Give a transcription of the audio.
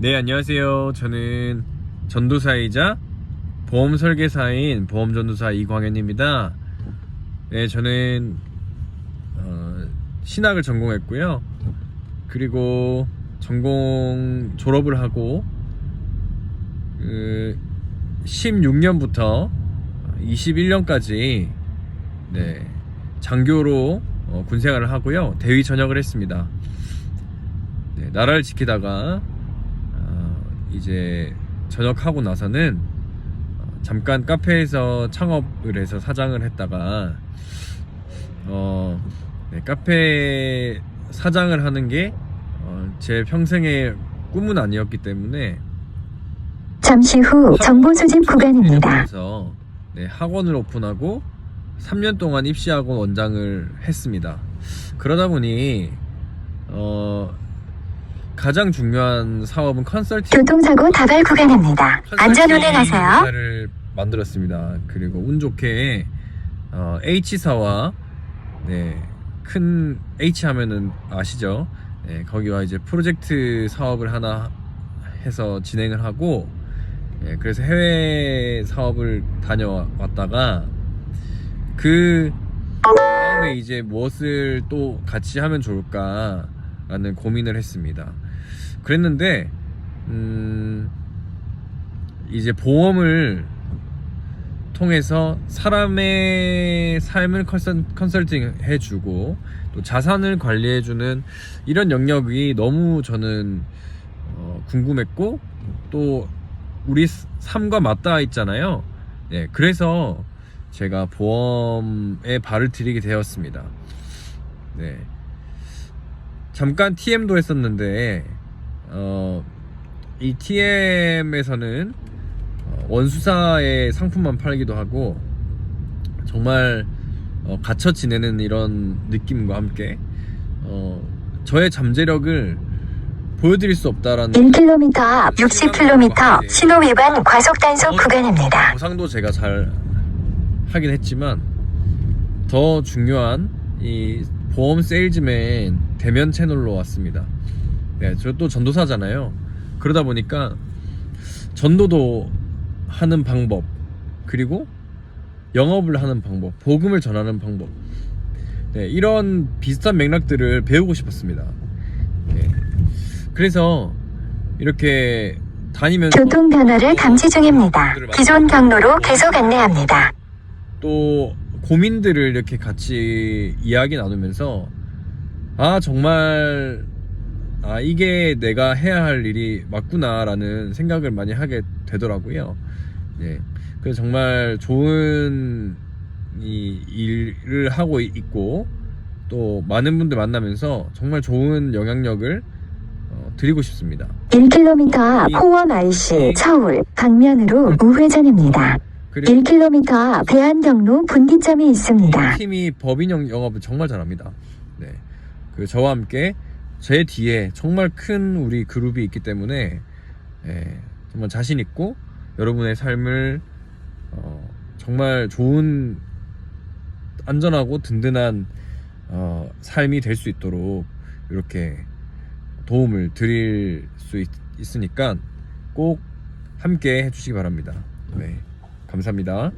네, 안녕하세요. 저는 전도사이자 보험 설계사인 보험 전도사 이광현입니다. 네, 저는 어, 신학을 전공했고요. 그리고 전공 졸업을 하고 그 16년부터 21년까지 네, 장교로 어, 군 생활을 하고요. 대위 전역을 했습니다. 네, 나라를 지키다가 어, 이제 전역하고 나서는 어, 잠깐 카페에서 창업을 해서 사장을 했다가 어, 네, 카페 사장을 하는 게 어, 제 평생의 꿈은 아니었기 때문에 잠시 후 정보 수집 구간입니다. 그래서 네, 학원을 오픈하고 3년 동안 입시학원 원장을 했습니다. 그러다 보니 어, 가장 중요한 사업은 컨설팅 교통사고 다발 구간입니다. 안전 운행하세요. 회사를 만들었습니다. 그리고 운 좋게 어, H사와 네, 큰 H 하면은 아시죠? 네, 거기와 이제 프로젝트 사업을 하나 해서 진행을 하고 예, 그래서 해외 사업을 다녀왔다가 그 다음에 이제 무엇을 또 같이 하면 좋을까라는 고민을 했습니다. 그랬는데 음 이제 보험을 통해서 사람의 삶을 컨설, 컨설팅 해주고 또 자산을 관리해주는 이런 영역이 너무 저는 어, 궁금했고 또 우리 삶과 맞닿아 있잖아요. 네, 그래서 제가 보험에 발을 들이게 되었습니다. 네. 잠깐 TM도 했었는데, 어, 이 TM에서는 어, 원수사의 상품만 팔기도 하고, 정말 어, 갇혀 지내는 이런 느낌과 함께, 어, 저의 잠재력을 보여드릴 수 없다라는 1km 앞 60km 신호 위반 과속 단속 구간입니다. 보상도 제가 잘 하긴 했지만 더 중요한 이 보험 세일즈맨 대면 채널로 왔습니다. 네, 저 또 전도사잖아요. 그러다 보니까 전도도 하는 방법 그리고 영업을 하는 방법, 복음을 전하는 방법, 네, 이런 비슷한 맥락들을 배우고 싶었습니다. 네. 그래서 이렇게 다니면서 교통 변화를 감지 중입니다. 기존 경로로 계속 안내합니다. 또 고민들을 이렇게 같이 이야기 나누면서 아 정말 아 이게 내가 해야 할 일이 맞구나라는 생각을 많이 하게 되더라고요. 예. 그래서 정말 좋은 이 일을 하고 있고 또 많은 분들 만나면서 정말 좋은 영향력을 어, 드리고 싶습니다. 1km 앞 호원 IC 서울 방면으로 우회전입니다. 그리고 1km 앞 대안 경로 분기점이 있습니다. 팀이 법인 영- 영업을 정말 잘합니다. 네. 그 저와 함께 제 뒤에 정말 큰 우리 그룹이 있기 때문에 예, 정말 자신 있고 여러분의 삶을 어, 정말 좋은 안전하고 든든한 어, 삶이 될 수 있도록 이렇게 도움을 드릴 수 있, 있으니까 꼭 함께 해주시기 바랍니다. 네, 감사합니다.